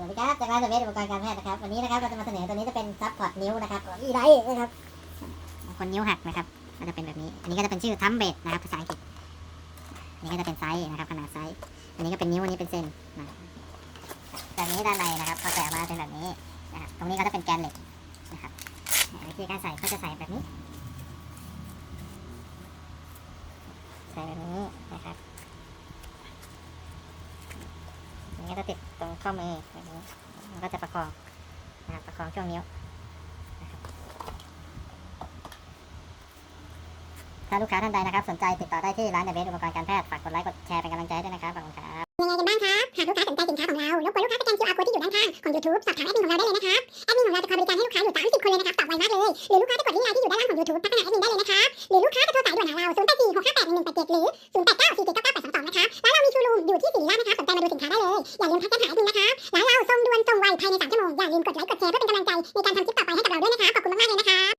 วัสดีครับจากร้านเดอะเวสอุปกรณ์การแพทย์นะครับ วันนี้นะครับเราจะมาเสนอตัวนี้จะเป็นซับพอร์ตนิ้วนะครับอีไดนะครับคนนิ้วหักนะครับก็จะเป็นแบบนี้ อันนี้ก็จะเป็นชื่อทัมเบดนะครับภาษาอังกฤษ อันนี้ก็จะเป็นไซส์นะครับขนาดไซส์ อันนี้ก็เป็นนิ้วอันนี้เป็นเซนนะแบบนี้ด้านในนะครับพอแกะมาเป็นแบบนี้นะครับตรงนี้ก็จะเป็นแกนเหล็กนะครับวิธีการใส่ก็จะใส่แบบนี้ ใส่แบบนี้นะครับ อั นี้จะติดตรงข้อมือแบบนี้มันก็จะประคองนะครับประคองช่วงนิ้วนะครับถ้าลูกค้าท่านใดนะครับสนใจติดต่อได้ที่ร้านเดเบสอุปกรณ์การแพทย์ฝากกดไลค์กดแชร์เป็นกำลังใจด้วยนะครับขอบคุณครับยังไงกันบ้างครับหากลูกค้าสนใจสินค้าของเรารบกวนลูกค้าสแกน QR code ที่อยู่ด้านข้างของ YouTube สอบถามแอดมินของเราได้เลยนะครับแอดมินของเราจะคอยบริการให้ลูกค้าอยู่ 30 คนเลยนะครับตอบไวมากเลย หรือลูกค้าจะกดลิงก์ไลน์ที่อยู่ด้านล่างของ YouTube ทักไปหาแอดมินได้เลยนะครับหรือลูกค้าจะโทรสายด่วนหาเรา0 8 4 6 5 8 1 1 8 7หรือ0 8 อย่าลืมทักกันหาดมินนะครับร้านเราส่งด่วนส่งไวภายใน3ชั่วโมง อย่าลืมกดไลค์กดแชร์เพื่อเป็นกำลังใจในการทำคลิปต่อไปให้กับเราด้วยนะคะ ขอบคุณมากๆเลยนะคะ